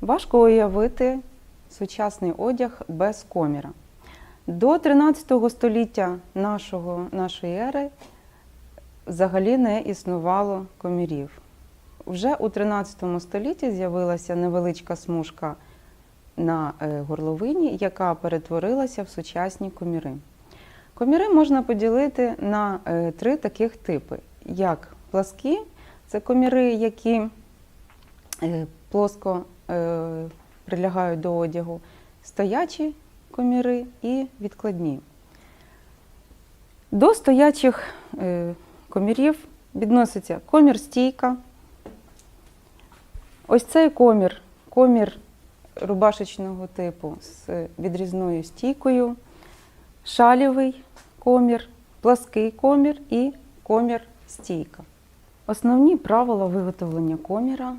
Важко уявити сучасний одяг без коміра. До 13 століття нашого, нашої ери взагалі не існувало комірів. Вже у 13 столітті з'явилася невеличка смужка на е, горловині, яка перетворилася в сучасні коміри. Коміри можна поділити на е, три таких типи: як пласкі, це коміри, які е, плоско прилягають до одягу, стоячі коміри і відкладні. До стоячих е, комірів відноситься комір стійка. Ось цей комір, комір рубашечного типу з відрізною стійкою, шалівий комір, плаский комір і комір стійка. Основні правила виготовлення коміра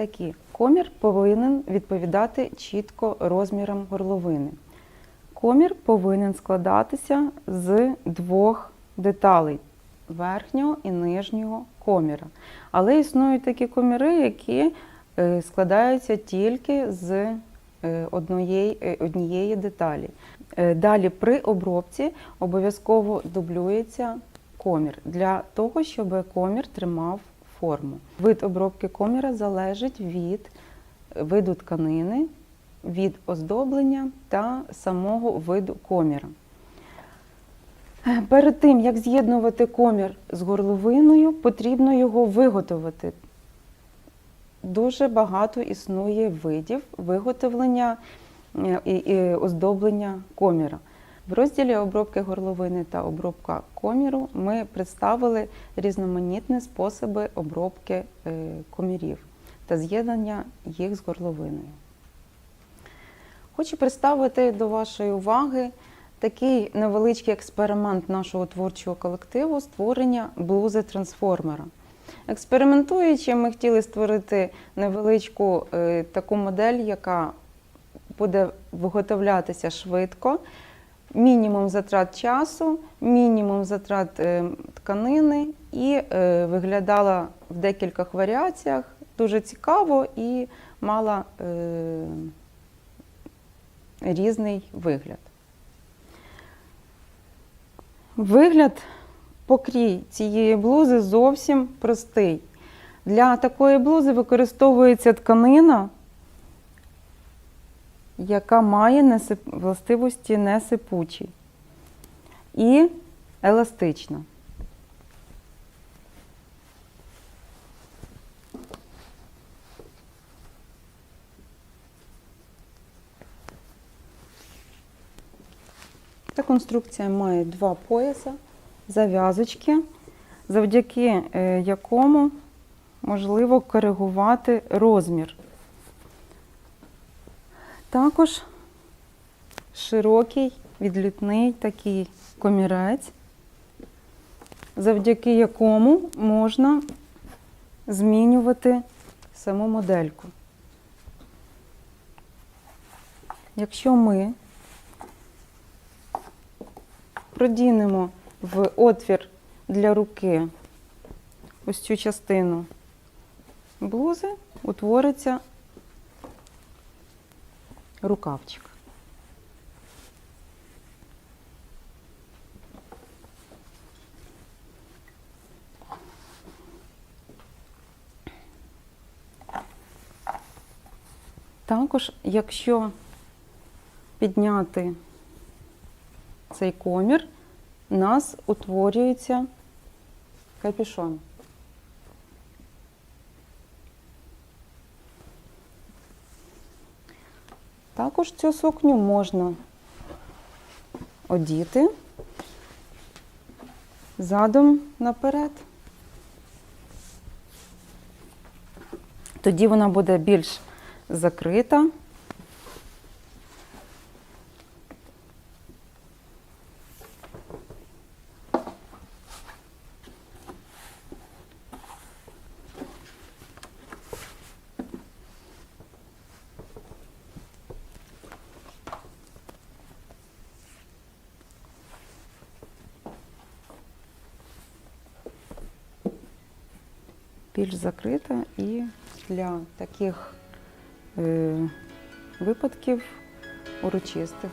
такі: комір повинен відповідати чітко розмірам горловини. Комір повинен складатися з двох деталей верхнього і нижнього коміра. Але існують такі коміри, які е, складаються тільки з е, однієї, е, однієї деталі. Далі при обробці обов'язково дублюється комір для того, щоб комір тримав форму. Вид обробки коміра залежить від виду тканини, від оздоблення та самого виду коміра. Е, Перед тим, як з'єднувати комір з горловиною, потрібно його виготовити. Дуже багато існує видів виготовлення е, і, оздоблення коміра. В розділі обробки горловини та обробка коміру ми представили різноманітні способи обробки е, комірів та з'єднання їх з горловиною. Хочу представити до вашої уваги такий невеличкий експеримент нашого творчого колективу створення блузи трансформера. Експериментуючи, ми хотіли створити невеличку е, таку модель, яка буде виготовлятися швидко, мінімум затрат часу, мінімум затрат е, тканини і е, виглядала в декількох варіаціях дуже цікаво і мала е, різний вигляд. Вигляд покрій цієї блузи зовсім простий. Для такої блузи використовується тканина, яка має несип... властивості несипучі і еластична. Ця конструкція має два пояса, зав'язочки, завдяки е, якому можливо коригувати розмір. Також широкий відлітний такий комірець, завдяки якому можна змінювати саму модельку. Якщо ми продінемо в отвір для руки ось цю частину блузи, утвориться рукавчик. Також, якщо підняти цей комір, у нас утворюється капюшон. Також цю сукню можна одіти задом наперед. Тоді вона буде більш закрита. Більш закрита і для таких е, випадків урочистих.